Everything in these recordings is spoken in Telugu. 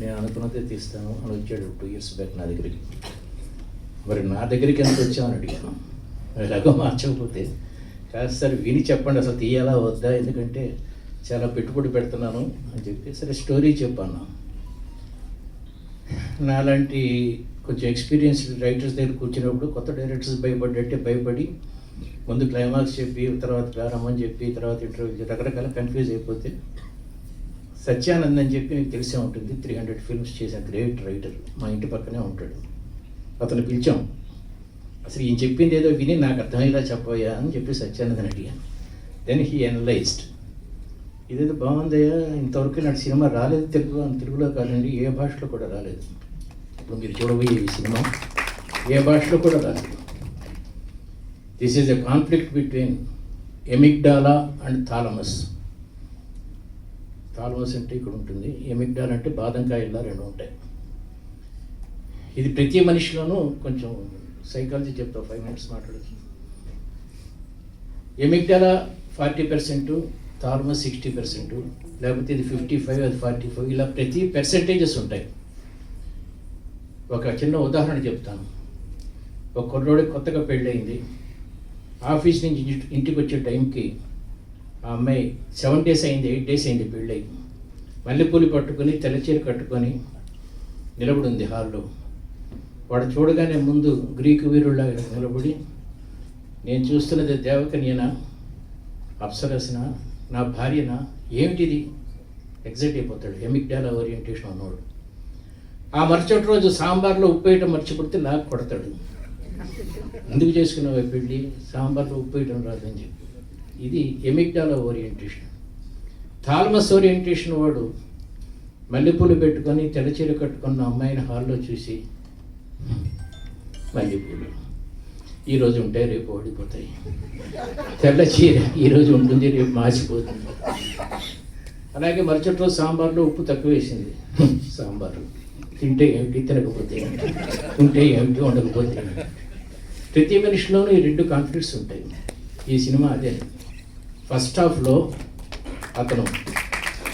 నేను అనుకున్నదే తీస్తాను అని వచ్చాడు టూ ఇయర్స్ బ్యాక్ నా దగ్గరికి. మరి నా దగ్గరికి ఎంత వచ్చామని అడిగాను. ఎలాగో మార్చకపోతే. కాదు సార్ విని చెప్పండి అసలు తీయాలా వద్దా? ఎందుకంటే చాలా పెట్టుబడి పెడుతున్నాను అని చెప్పి సరే స్టోరీ చెప్పాను నాలాంటి కొంచెం ఎక్స్పీరియన్స్డ్ రైటర్స్ దగ్గర కూర్చున్నప్పుడు కొత్త డైరెక్టర్స్ భయపడ్డట్టే భయపడి ముందు క్లైమాక్స్ చెప్పి తర్వాత ప్రారంభం చెప్పి తర్వాత ఇంటర్వ్యూ రకరకాల కన్ఫ్యూజ్ అయిపోతే సత్యానంద్ అని చెప్పి నీకు తెలిసే ఉంటుంది. త్రీ హండ్రెడ్ ఫిల్మ్స్ చేసిన గ్రేట్ రైటర్. మా ఇంటి పక్కనే ఉంటాడు. అతను పిలిచాం. అసలు ఈయన చెప్పింది ఏదో విని నాకు అర్థమయ్యేలా చెప్పయ్యా అని చెప్పి సత్యానందని అడిగాను. దెన్ హీ అనలైజ్డ్ ఇదేదో బాగుందయ్యా ఇంతవరకు నాకు సినిమా రాలేదు తెలుగు తెలుగులో కాదండి ఏ భాషలో కూడా రాలేదు. ఇప్పుడు మీరు చూడబోయే ఈ సినిమా ఏ భాషలో కూడా రాలేదు. This is a conflict between amygdala and thalamus thalamus అంటే ఇక్కడ ఉంటుంది. ఎమిగ్డాల్ అంటే బాదంకాయల్లా రెండు ఉంటాయి. ఇది ప్రతి మనిషిలోనూ కొంచెం సైకాలజీ చెప్తా ఫైవ్ మినిట్స్ మాట్లాడచ్చు. Amygdala forty percent thalamus sixty percent లేకపోతే ఇది ఫిఫ్టీ ఫైవ్ అది ఫార్టీ ఫైవ్ ఇలా ప్రతి పర్సెంటేజెస్ ఉంటాయి. ఒక చిన్న ఉదాహరణ చెప్తాను. ఒక కుర్రోడికి కొత్తగా పెళ్ళయింది. ఆఫీస్ నుంచి ఇంటికి వచ్చే టైంకి ఆ అమ్మాయి సెవెన్ డేస్ అయింది ఎయిట్ డేస్ అయింది పెళ్ళి మల్లెపూలు పట్టుకొని తెల్లచీర కట్టుకొని నిలబడి ఉంది హాల్లో. వాడు చూడగానే ముందు గ్రీకు వీరుల్లాగా నిలబడి నేను చూస్తున్నది దేవకన్యనా? అప్సరసన? నా భార్యనా? ఏమిటిది? ఎగ్జైట్ అయిపోతాడు. ఎమిగ్డాల ఓరియంటేషన్ ఉన్నవాడు ఆ మరుసటి రోజు సాంబార్లో ఉప్పు వేయటం మర్చిపడితే నాకు కొడతాడు. ఎందుకు చేసుకున్నావు పెళ్ళి? సాంబార్లో ఉప్పు వేయటం రాదని చెప్పి. ఇది ఎమిగ్డాల ఓరియంటేషన్. థాల్మస్ ఓరియంటేషన్ వాడు మల్లెపూలు పెట్టుకొని తెల్లచీర కట్టుకున్న అమ్మాయిని హాల్లో చూసి మల్లెపూలు ఈరోజు ఉంటాయి రేపు ఓడిపోతాయి. తెల్ల చీర ఈరోజు ఉంటుంది రేపు మాసిపోతుంది. అలాగే మరుసటి రోజు సాంబార్లో ఉప్పు తక్కువ వేసింది. సాంబారు. తింటే ఏమిటి? తినకపోతే ఉంటే ఏమిటి? ఉండకపోతే ప్రతి మనిషిలోనూ ఈ రెండు కాన్ఫ్లిక్ట్స్ ఉంటాయి. ఈ సినిమా అదే. ఫస్ట్ హాఫ్లో అతను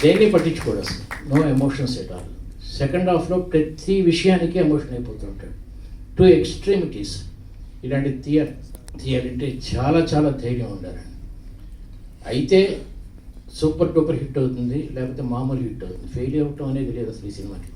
దేన్ని పట్టించుకోడు అసలు? No emotions at all second హాఫ్లో ప్రతి విషయానికి ఎమోషన్ అయిపోతుంటాడు టూ ఎక్స్ట్రీమిటీస్ ఇలాంటి థియర్ థియర్ అంటే చాలా చాలా ధైర్యం ఉండాలండి అయితే సూపర్ డూపర్ హిట్ అవుతుంది లేకపోతే మామూలు హిట్ అవుతుంది. ఫెయిల్ అవ్వటం అనేది లేదు అసలు ఈ సినిమాకి.